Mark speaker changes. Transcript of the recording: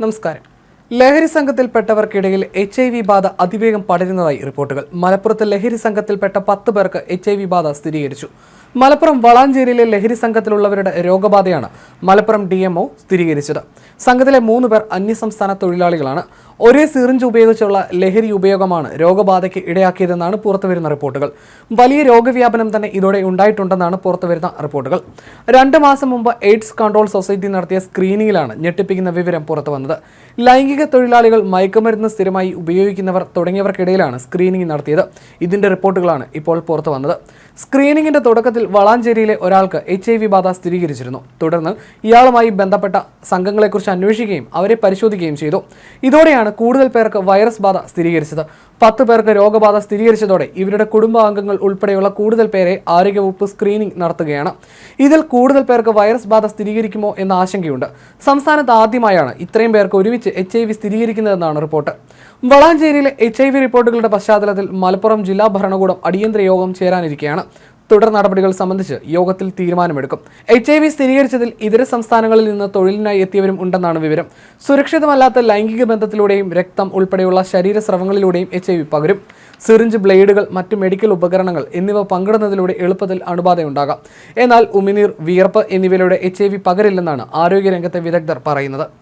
Speaker 1: നമസ്കാരം. ലഹരി സംഘത്തിൽപ്പെട്ടവർക്കിടയിൽ H I V ബാധ അതിവേഗം പടരുന്നതായി റിപ്പോർട്ടുകൾ. മലപ്പുറത്ത് ലഹരി സംഘത്തിൽപ്പെട്ട പത്ത് പേർക്ക് എച്ച് ഐ വി ബാധ സ്ഥിരീകരിച്ചു. മലപ്പുറം വളാഞ്ചേരിയിലെ ലഹരി സംഘത്തിലുള്ളവരുടെ രോഗബാധയാണ് മലപ്പുറം ഡി എംഒ സ്ഥിരീകരിച്ചത്. സംഘത്തിലെ മൂന്ന് പേർ അന്യസംസ്ഥാന തൊഴിലാളികളാണ്. ഒരേ സിറിഞ്ച് ഉപയോഗിച്ചുള്ള ലഹരി ഉപയോഗമാണ് രോഗബാധയ്ക്ക് ഇടയാക്കിയതെന്നാണ് പുറത്തുവരുന്ന റിപ്പോർട്ടുകൾ. വലിയ രോഗവ്യാപനം തന്നെ ഇതോടെ ഉണ്ടായിട്ടുണ്ടെന്നാണ് പുറത്തുവരുന്ന റിപ്പോർട്ടുകൾ. രണ്ട് മാസം മുമ്പ് എയ്ഡ്സ് കൺട്രോൾ സൊസൈറ്റി നടത്തിയ സ്ക്രീനിങ്ങിലാണ് ഞെട്ടിപ്പിക്കുന്ന വിവരം പുറത്തു വന്നത് ലൈംഗിക തൊഴിലാളികൾ മയക്കുമരുന്ന് സ്ഥിരമായി ഉപയോഗിക്കുന്നവർ തുടങ്ങിയവർക്കിടയിലാണ് സ്ക്രീനിംഗ് നടത്തിയത്. ഇതിന്റെ റിപ്പോർട്ടുകളാണ് ഇപ്പോൾ പുറത്തു വന്നത്. സ്ക്രീനിങ്ങിന്റെ തുടക്കത്തിൽ വളാഞ്ചേരിയിലെ ഒരാൾക്ക് എച്ച് ഐ വി ബാധ സ്ഥിരീകരിച്ചിരുന്നു. തുടർന്ന് ഇയാളുമായി ബന്ധപ്പെട്ട സംഘങ്ങളെക്കുറിച്ച് അന്വേഷിക്കുകയും അവരെ പരിശോധിക്കുകയും ചെയ്തു. ഇതോടെയാണ് കൂടുതൽ പേർക്ക് വൈറസ് ബാധ സ്ഥിരീകരിച്ചത്. പത്ത് പേർക്ക് രോഗബാധ സ്ഥിരീകരിച്ചതോടെ ഇവരുടെ കുടുംബാംഗങ്ങൾ ഉൾപ്പെടെയുള്ള കൂടുതൽ പേരെ ആരോഗ്യവകുപ്പ് സ്ക്രീനിംഗ് നടത്തുകയാണ്. ഇതിൽ കൂടുതൽ പേർക്ക് വൈറസ് ബാധ സ്ഥിരീകരിക്കുമോ എന്ന ആശങ്കയുണ്ട്. സംസ്ഥാനത്ത് ആദ്യമായാണ് ഇത്രയും പേർക്ക് ഒരുമിച്ച് എച്ച് വി സ്ഥിരീകരിക്കുന്നതെന്നാണ് റിപ്പോർട്ട്. വളാഞ്ചേരിയിലെ എച്ച് ഐ വി റിപ്പോർട്ടുകളുടെ പശ്ചാത്തലത്തിൽ മലപ്പുറം ജില്ലാ ഭരണകൂടം അടിയന്തര യോഗം ചേരാനിരിക്കെയാണ്. തുടർ നടപടികൾ സംബന്ധിച്ച് യോഗത്തിൽ തീരുമാനമെടുക്കും. എച്ച് ഐ വി സ്ഥിരീകരിച്ചതിൽ ഇതര സംസ്ഥാനങ്ങളിൽ നിന്ന് തൊഴിലിനായി എത്തിയവരും ഉണ്ടെന്നാണ് വിവരം. സുരക്ഷിതമല്ലാത്ത ലൈംഗിക ബന്ധത്തിലൂടെയും രക്തം ഉൾപ്പെടെയുള്ള ശരീരസ്രവങ്ങളിലൂടെയും എച്ച് ഐ വി പകരും. സിറിഞ്ച് ബ്ലേഡുകൾ മറ്റ് മെഡിക്കൽ ഉപകരണങ്ങൾ എന്നിവ പങ്കിടുന്നതിലൂടെ എളുപ്പത്തിൽ അണുബാധയുണ്ടാകാം. എന്നാൽ ഉമിനീർ വിയർപ്പ് എന്നിവയിലൂടെ എച്ച് ഐ വി പകരില്ലെന്നാണ് ആരോഗ്യരംഗത്തെ വിദഗ്ധർ പറയുന്നത്.